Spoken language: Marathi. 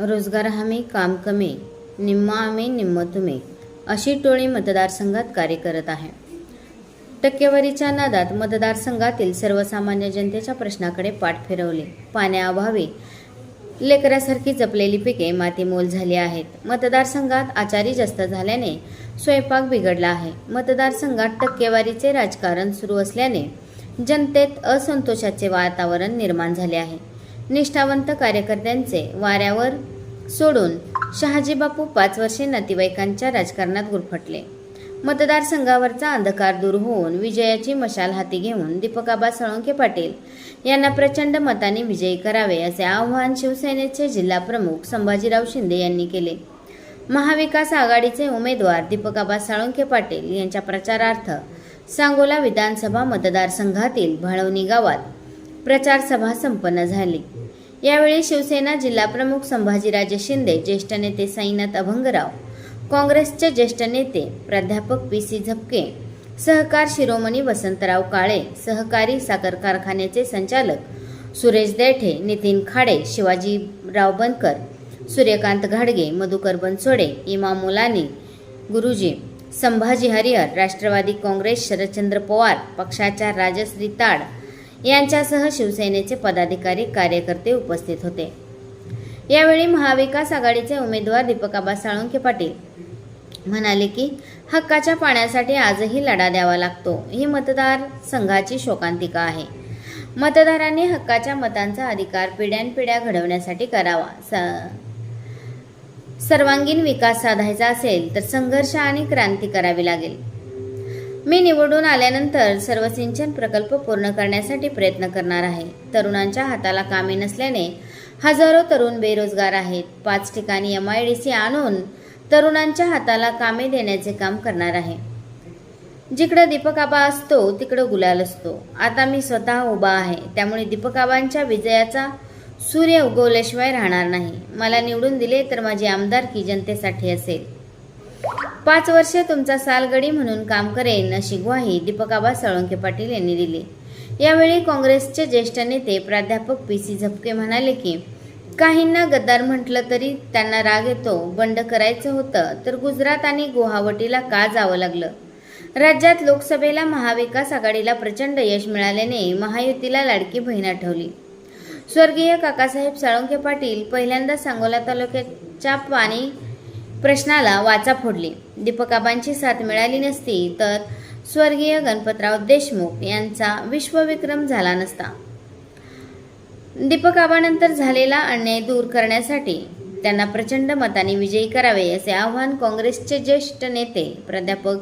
रोजगार हमी काम कमी निम्मा आम्ही निम्म तुम्ही अशी टोळी मतदारसंघात कार्य करत आहे. टक्केवारीच्या नादात मतदारसंघातील सर्वसामान्य जनतेच्या प्रश्नाकडे पाठ फिरवली. पाण्याअभावी लेकरासारखी जपलेली पिके मातीमोल झाली आहेत. मतदारसंघात आचारी जास्त झाल्याने स्वयंपाक बिघडला आहे. मतदारसंघात टक्केवारीचे राजकारण सुरू असल्याने जनतेत असंतोषाचे वातावरण निर्माण झाले आहे. निष्ठावंत कार्यकर्त्यांचे वाऱ्यावर सोडून शहाजी बापू पाच वर्षे नातेवाईकांच्या राजकारणात गुरफटले. मतदारसंघावरचा अंधकार दूर होऊन विजयाची मशाल हाती घेऊन दीपकाबा सळंके पाटील यांना प्रचंड मताने विजयी करावे असे आव्हान शिवसेनेचे जिल्हा प्रमुख संभाजीराव शिंदे यांनी केले. महाविकास आघाडीचे उमेदवार दीपकाबा साळुंके पाटील यांच्या प्रचारार्थ सांगोला विधानसभा मतदारसंघातील भाळवणी गावात प्रचारसभा संपन्न झाली. यावेळी शिवसेना जिल्हाप्रमुख संभाजीराजे शिंदे ज्येष्ठ नेते साईनाथ अभंगराव काँग्रेसचे ज्येष्ठ नेते प्राध्यापक पी सी झपके सहकार शिरोमणी वसंतराव काळे सहकारी साखर कारखान्याचे संचालक सुरेश देठे नितीन खाडे शिवाजीराव बनकर सूर्यकांत घाडगे मधुकर बनसोडे इमा मुलानी गुरुजी संभाजी हरिहर राष्ट्रवादी काँग्रेस शरदचंद्र पवार पक्षाच्या राजश्री ताड यांच्यासह शिवसेनेचे पदाधिकारी कार्यकर्ते उपस्थित होते. यावेळी महाविकास आघाडीचे उमेदवार दीपकाबा साळुंके पाटील म्हणाले की हक्काच्या पाण्यासाठी आजही लढा द्यावा लागतो. ही मतदार संघाची शोकांतिका आहे. मतदारांनी हक्काच्या मतांचा अधिकार पिढ्यानपिढ्या घडवण्यासाठी करावा. स सर्वांगीण विकास साधायचा असेल तर संघर्ष आणि क्रांती करावी लागेल. मी निवडून आल्यानंतर सर्व सिंचन प्रकल्प पूर्ण करण्यासाठी प्रयत्न करणार आहे. तरुणांच्या हाताला कामे नसल्याने हजारो तरुण बेरोजगार आहेत. पाच ठिकाणी एम आय डी सी आणून तरुणांच्या हाताला कामे देण्याचे काम करणार आहे. जिकडं दीपकाबा असतो तिकडं गुलाल असतो. आता मी स्वतः उभा आहे. त्यामुळे दीपकाबांच्या विजयाचा सूर्य उगवल्याशिवाय राहणार नाही. मला निवडून दिले तर माझी आमदारकी जनतेसाठी असेल. पाच वर्षे तुमचा सालगडी म्हणून काम करेन अशी ग्वाही दीपकाबा साळुंके पाटील यांनी दिली. यावेळी काँग्रेसचे ज्येष्ठ नेते प्राध्यापक पी सी झपके म्हणाले की काहींना गद्दार म्हटलं तरी त्यांना राग येतो बंड करायचं होतं तर गुजरात आणि गुवाहाटीला का जावं लागलं? राज्यात लोकसभेला महाविकास आघाडीला प्रचंड यश मिळाल्याने महायुतीला लाडकी बहीण आठवली. स्वर्गीय काकासाहेब साळुंके पाटील पहिल्यांदा सांगोला तालुक्याच्या पाणी प्रश्नाला वाचा फोडली. दीपकाबांची साथ मिळाली नसती तर स्वर्गीय गणपतराव देशमुख यांचा विश्वविक्रम झाला नसता. दीपकाबानंतर झालेला अन्याय दूर करण्यासाठी त्यांना प्रचंड मताने विजयी करावे असे आव्हान काँग्रेसचे ज्येष्ठ नेते प्राध्यापक